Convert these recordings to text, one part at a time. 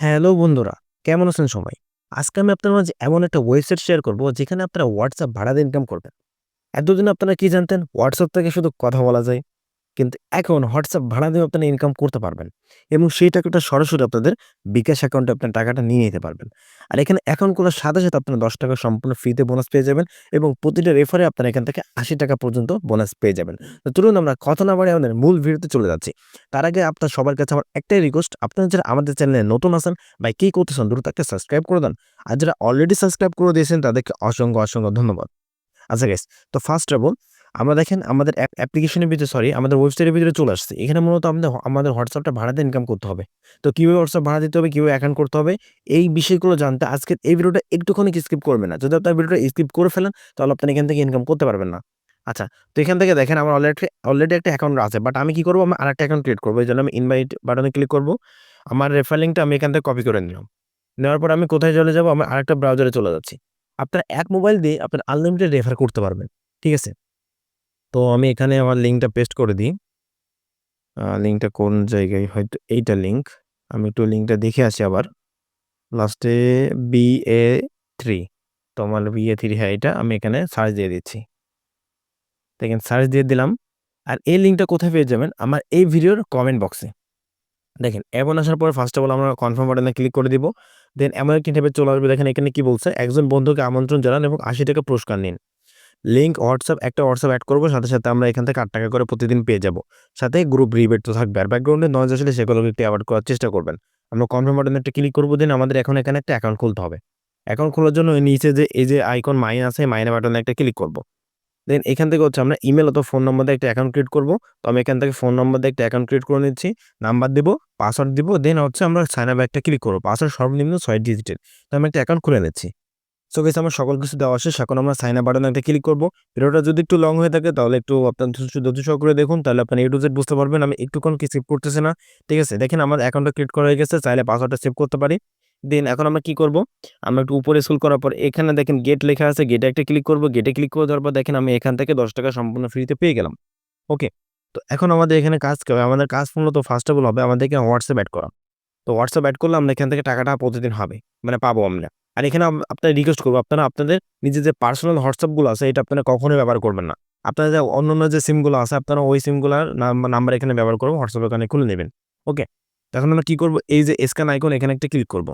Hello বন্ধুরা, কেমন আছেন সবাই? আজকে আমি আপনার মাঝে এমন একটা ওয়েবসাইট শেয়ার করব যেখানে আপনারা হোয়াটসঅ্যাপ ভাড়াতে ইনকাম করবেন। এতদিন আপনারা কি জানতেন? হোয়াটসঅ্যাপ থেকে শুধু কথা বলা যায়। কিন্তু এখন হোয়াটসঅ্যাপ ভাড়া দিয়েও আপনারা ইনকাম করতে পারবেন এবং সেই টাকাটা সরাসরি আপনাদের বিকাশ অ্যাকাউন্টে আপনার টাকাটা নিয়ে নিতে পারবেন। আর এখানে অ্যাকাউন্ট খোলার সাথে, সাথে আপনারা ৳১০ সম্পূর্ণ ফ্রিতে বোনাস পেয়ে যাবেন এবং প্রতিটা রেফারে আপনারা এখান থেকে ৳৮০ পর্যন্ত বোনাস পেয়ে যাবেন। তো চলুন আমরা কথা না বাড়িয়ে আমাদের মূল ভিডিওতে চলে যাচ্ছি। তার আগে আপনার সবার কাছে আমার একটাই রিকোয়েস্ট, আপনারা যারা আমাদের চ্যানেলে নতুন আছেন ভাই কি করতেছেন দ্রুত একটা সাবস্ক্রাইব করে দেন। আর যারা অলরেডি সাবস্ক্রাইব করে দিয়েছেন তাদেরকে অসংখ্য, অসংখ্য ধন্যবাদ। আচ্ছা গাইস তো ফার্স্ট অফ অল আমরা দেখেন আমাদের অ্যাপ অ্যাপ্লিকেশনের ভিতরে সরি আমাদের ওয়েবসাইটের ভিতরে চলে আসছে। এখানে মূলত আমাদের আমাদের WhatsAppটা ভাড়া দিয়ে ইনকাম করতে হবে। তো কীভাবে হোয়াটসঅ্যাপ ভাড়া দিতে হবে, কীভাবে অ্যাকাউন্ট করতে হবে এই বিষয়গুলো জানতে আজকের এই ভিডিওটা একটুখানি স্কিপ করবেন না। যদি আপনার ভিডিওটা স্কিপ করে ফেলেন তাহলে আপনি এখান থেকে ইনকাম করতে পারবেন না। আচ্ছা তো এখান থেকে দেখেন আমার অলরেডি অলরেডি একটা অ্যাকাউন্ট আছে বাট আমি কি করব আমি আরেকটা অ্যাকাউন্ট ক্রিয়েট করব। জন্য আমি ইনভাইট বাটনে ক্লিক করব আমার রেফারিংটা আমি এখান থেকে কপি করে নিলাম। নেওয়ার পর আমি কোথায় চলে যাব আমি আরেকটা ব্রাউজারে চলে যাচ্ছি। আপনার এক মোবাইল দিয়ে আপনার আনলিমিটেড রেফার করতে পারবেন। ঠিক আছে? তো আমি এখানে আমার লিঙ্কটা পেস্ট করে দিই। লিঙ্কটা কোন জায়গায় হয়তো এইটা লিঙ্ক। আমি একটু লিঙ্কটা দেখে আসি আবার। লাস্টে বি এ থ্রি তো আমার বি এ থ্রি হ্যাঁ এটা আমি এখানে সার্চ দিয়ে দিচ্ছি। দেখেন সার্চ দিয়ে দিলাম। আর এই লিঙ্কটা কোথায় পেয়ে যাবেন? আমার এই ভিডিওর কমেন্ট বক্সে। দেখেন, এমন আসার পর ফার্স্ট অফ অল আমরা কনফার্ম বাটনে ক্লিক করে দিব। দেন এমন একটি ট্যাবে চলে আসবে দেখেন, এখানে কি বলছে? একজন বন্ধুকে আমন্ত্রণ জানান এবং ৳৮০ পুরস্কার নিন। লিঙ্ক হোয়াটসঅ্যাপ একটা হোয়াটসঅ্যাপ অ্যাড করব সাথে, সাথে আমরা এখান থেকে আট টাকা করে প্রতিদিন পেয়ে যাব। সাথে গ্রুপ রিবেট তো থাকবে। আর ব্যাকগ্রাউন্ডে নয়েজ আসলে সেগুলোকে একটু এভয়েড করার চেষ্টা করবেন। আমরা কনফার্ম বাটনে একটা ক্লিক করব দিন আমাদের এখন এখানে একটা অ্যাকাউন্ট খুলতে হবে। অ্যাকাউন্ট খোলার জন্য নিচে যে এই যে আইকন মাইন আছে মাইনে বাটনে একটা ক্লিক করব দেন এখান থেকে হচ্ছে আমরা ইমেল অথবা ফোন নম্বর দিয়ে একটা অ্যাকাউন্ট ক্রিয়েট করব। তো আমি এখান থেকে ফোন নম্বর দিয়ে একটা অ্যাকাউন্ট ক্রিয়েট করে নিচ্ছি। নাম্বার দিব, পাসওয়ার্ড দিব দেন হচ্ছে আমরা সাইন আপ একটা ক্লিক করব পাসওয়ার্ড সর্বনিম্ন ৬ ডিজিটের। তো আমি একটা অ্যাকাউন্ট খুলে নিচ্ছি। সো গাইস আমার সকল কিছু দেওয়া শেষ। এখন আমরা সাইন আপ বাটনে একটা ক্লিক করব ভিডিওটা যদি একটু লং হয়ে থাকে, তাহলে একটু আপনার ধৈর্য সহকারে দেখুন, তাহলে আপনি ইউটিউব জেড বুঝতে পারবেন। আমি একটুক্ষণ কি সেভ করতেছি না। ঠিক আছে? দেখেন আমার অ্যাকাউন্টটা ক্রিয়েট করা হয়ে গেছে। চাইলে পাসওয়ার্ডটা সেভ করতে পারি। দেন এখন আমরা কি করব? আমরা একটু উপরে স্কুল করার পর, এখানে দেখেন গেট লেখা আছে। গেটে একটা ক্লিক করব। গেটে ক্লিক করে দেওয়ার পর দেখেন আমি এখান থেকে ৳১০ সম্পূর্ণ ফ্রিতে পেয়ে গেলাম। ওকে? তো এখন আমাদের এখানে কাজ কি হবে? আমাদের কাজ মূলত ফার্স্ট অফ অল হবে আমাদেরকে হোয়াটসঅ্যাপ অ্যাড করা। তো হোয়াটসঅ্যাপ অ্যাড করলে আমরা এখান থেকে টাকাটা প্রতিদিন হবে। মানে পাবো আমরা। আর এখানে আম আপনাদের রিকোয়েস্ট করব আপনারা আপনাদের নিজের যে পার্সোনাল WhatsApp গুলো আছে এটা আপনারা কখনোই ব্যবহার করবেন না। আপনাদের যে অন্য অন্য যে সিমগুলো আছে আপনারা ওই সিমগুলার নাম্বার এখানে ব্যবহার করব WhatsApp এখানে খুলে নেবেন। ওকে? তো এখন আমরা কি করব এই যে স্ক্যান আইকন এখানে একটা ক্লিক করব।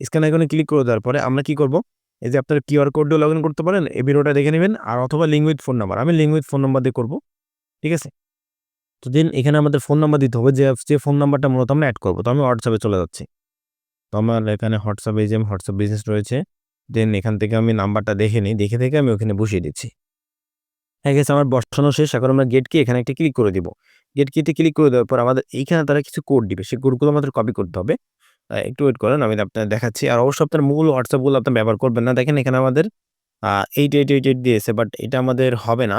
স্ক্যান আইকনে ক্লিক করে দেওয়ার পরে আমরা কি করব? এই যে আপনারা কিউআর কোড লগ লগইন করতে পারেন। এই ভিডিওটা দেখে নেবেন আর অথবা লিঙ্ক উইথ ফোন নাম্বার। আমি লিঙ্ক উইথ ফোন নাম্বার দিয়ে করব ঠিক আছে? তো দেন এখানে আমাদের ফোন নাম্বার দিতে হবে যে, যে ফোন নাম্বারটা মূলত আমরা অ্যাড করব। তো আমি হোয়াটসঅ্যাপে চলে যাচ্ছি। আমার এখানে WhatsApp এই যে হোয়াটসঅ্যাপ বিজনেস রয়েছে। দেন এখান থেকে আমি নাম্বারটা দেখে নিই। দেখে, দেখে আমি ওখানে বসিয়ে দিচ্ছি। হয়ে গেছে আমার বসানো শেষ। এখন আমরা গেট কি এখানে একটা ক্লিক করে দিব। গেট কিতে ক্লিক করে দেওয়ার পর আমাদের এইখানে তারা কিছু কোড দিবে। সেই কোডগুলো আমাদের কপি করতে হবে। একটু ওয়েট করেন আমি আপনার দেখাচ্ছি। আর অবশ্যই আপনার মূল হোয়াটসঅ্যাপগুলো গুলো আপনি ব্যবহার করবেন না। দেখেন এখানে আমাদের এইট এইট এইট এইট দিয়েছে বাট এটা আমাদের হবে না।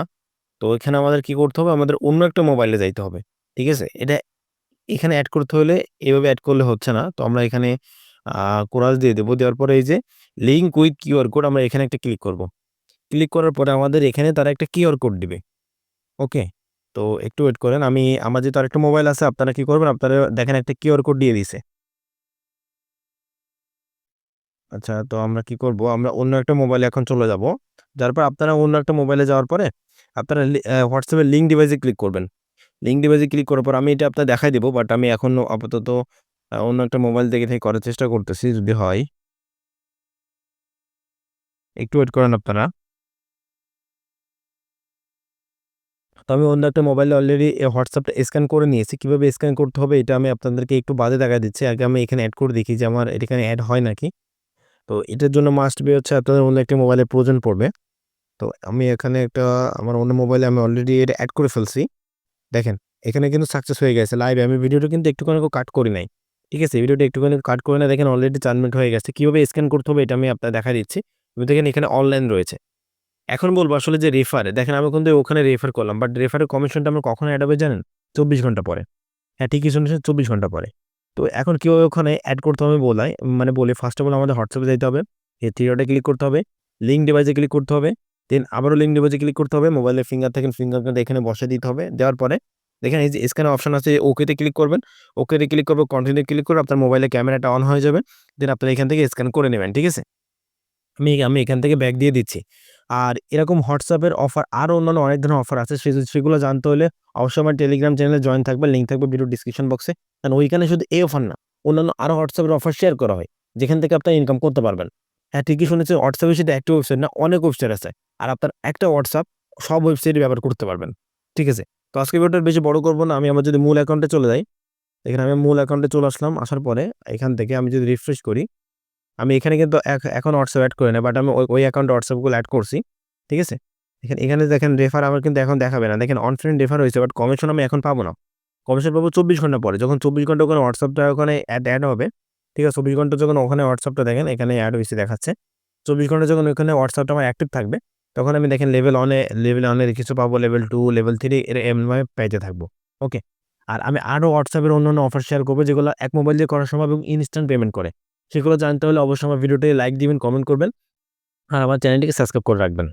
তো এখানে আমাদের কি করতে হবে? আমাদের অন্য একটা মোবাইলে যাইতে হবে। ঠিক আছে? এটা এখানে অ্যাড করতে হলে এভাবে অ্যাড করলে হচ্ছে না। তো আমরা এখানে কোরাস দিয়ে দেব। দেওয়ার পরে এই যে লিঙ্ক উইথ কিউআর কোড আমরা এখানে একটা ক্লিক করব। ক্লিক করার পরে আমাদের এখানে তারা একটা কিউআর কোড দিবে। ওকে? তো একটু ওয়েট করেন। আমি, আমার যেহেতু আরেকটা মোবাইল আছে, আপনারা কি করবেন? আপনারা দেখেন একটা কিউআর কোড দিয়ে দিছে। আচ্ছা তো আমরা কি করব? আমরা অন্য একটা মোবাইলে এখন চলে যাব। যার পর আপনারা অন্য একটা মোবাইলে যাওয়ার পরে আপনারা অ্যা লিঙ্ক ডিভাইসে ক্লিক করবেন। লিঙ্ক ডিভাইসে ক্লিক করার পর আমি এটা আপনার দেখাই দিব বাট আমি এখন আপাতত অন্য একটা মোবাইল দেখে, থেকে করার চেষ্টা করতেছি যদি হয়। একটু ওয়েট করেন আপনারা। তো আমি অন্য একটা মোবাইলে অলরেডি হোয়াটসঅ্যাপটা স্ক্যান করে নিয়েছি। কীভাবে স্ক্যান করতে হবে এটা আমি আপনাদেরকে একটু বাদে দেখায় দিচ্ছি। আগে আমি এখানে অ্যাড করে দেখি যে আমার এখানে অ্যাড হয় নাকি। তো এটার জন্য মাস্ট বি হচ্ছে আপনাদের অন্য একটা মোবাইলের প্রয়োজন পড়বে। তো আমি এখানে একটা আমার অন্য মোবাইলে আমি অলরেডি এটা অ্যাড করে ফেলছি। দেখেন এখানে কিন্তু সাকসেস হয়ে গেছে লাইভে আমি ভিডিওটা কিন্তু একটুখানি কাট করি নাই। ঠিক আছে? ভিডিওটা একটুখানি কাট করে না দেখেন অলরেডি ৪ মিনিট হয়ে গেছে। কীভাবে স্ক্যান করতে হবে এটা আমি আপনার দেখা দিচ্ছি। দেখেন এখানে অনলাইন রয়েছে। এখন বলব আসলে যে রেফার দেখেন আমি কিন্তু ওখানে রেফার করলাম বাট রেফারের কমিশনটা আমার কখন অ্যাড হবে জানেন? ২৪ ঘণ্টা পরে। হ্যাঁ ঠিকই শুনেছেন ২৪ ঘণ্টা পরে। তো এখন কীভাবে ওখানে অ্যাড করতে হবে বলাই মানে বলে ফার্স্ট অফ অল আমাদের হোয়াটসঅ্যাপে এ যাইতে হবে। এই থ্রি ডটে ক্লিক করতে হবে। লিঙ্ক ডিভাইসে ক্লিক করতে হবে। দেন আবারও লিঙ্ক ডিভাইসে ক্লিক করতে হবে। মোবাইলের ফিঙ্গার থাকেন ফিঙ্গারপ্রিন্ট এখানে বসায় দিতে হবে। দেওয়ার পরে দেখেন এই যে স্ক্যানে অপশন আছে ওকেতে ক্লিক করবেন। ওকেতে ক্লিক করবে কন্টিনিউ ক্লিক করে আপনার মোবাইলে ক্যামেরাটা অন হয়ে যাবে। দেন আপনারা এখান থেকে স্ক্যান করে নেবেন, ঠিক আছে? আমি আমি এখান থেকে ব্যাক দিয়ে দিচ্ছি। আর এরকম হোয়াটসঅ্যাপের অফার আরও অন্যান্য অনেক ধরনের অফার আছে সেগুলো জানতে হলে অবশ্যই আমার টেলিগ্রাম চ্যানেলে জয়েন থাকবে লিঙ্ক থাকবে ভিডিও ডিসক্রিপশন বক্সে কারণ ওইখানে শুধু এই অফার না, অন্যান্য আরও হোয়াটসঅ্যাপের অফার শেয়ার করা হয়, যেখান থেকে আপনার ইনকাম করতে পারবেন। হ্যাঁ ঠিকই শুনেছি হোয়াটসঅ্যাপে সেটা একটা ওয়েবসাইট না, অনেক ওয়েবসাইট আছে। আর আপনার একটা হোয়াটসঅ্যাপ সব ওয়েবসাইটে ব্যবহার করতে পারবেন, ঠিক আছে? তো আজকে ভিডিওটা বেশি বড় করব না, আমি আমার যদি মূল অ্যাকাউন্টে চলে যাই, এখানে আমি মূল অ্যাকাউন্টে চলে আসলাম, আসার পরে এখান থেকে আমি যদি রিফ্রেশ করি, আমি এখানে কিন্তু এখন হোয়াটসঅ্যাপ অ্যাড করি না বাট আমি ওই ওই অ্যাকাউন্টে হোয়াটসঅ্যাপগুলো অ্যাড করছি, ঠিক আছে? এখানে এখানে দেখেন রেফার আমার কিন্তু এখন দেখাবে না। দেখেন অন ফ্রেন্ড রেফার হয়েছে বাট কমিশন আমি এখন পাবো না। কমিশন পাবো চব্বিশ ঘণ্টা পরে। যখন চব্বিশ ঘণ্টা ওখানে হোয়াটসঅ্যাপটা ওখানে অ্যাড অ্যাড হবে, ঠিক আছে? চব্বিশ ঘণ্টা যখন ওখানে হোয়াটসঅ্যাপটা দেখেন, এখানে অ্যাড হয়েছে, দেখাচ্ছে। চব্বিশ ঘণ্টা যখন ওখানে হোয়াটসঅ্যাপটা আমার অ্যাক্টিভ থাকবে তখন আমি দেখেন লেভেল অনে লেভেল অনের কিছু পাবো লেভেল টু লেভেল থ্রি এর এমভাবে পেতে থাকব ওকে আর আমি আরও হোয়াটসঅ্যাপের অন্যান্য অফার শেয়ার করব, যেগুলো এক মোবাইল দিয়ে করার সময় এবং ইনস্ট্যান্ট পেমেন্ট করে। সেগুলো জানতে হলে অবশ্যই আমার ভিডিওটি লাইক দিবেন কমেন্ট করবেন, আর আমার চ্যানেলটিকে সাবস্ক্রাইব করে রাখবেন।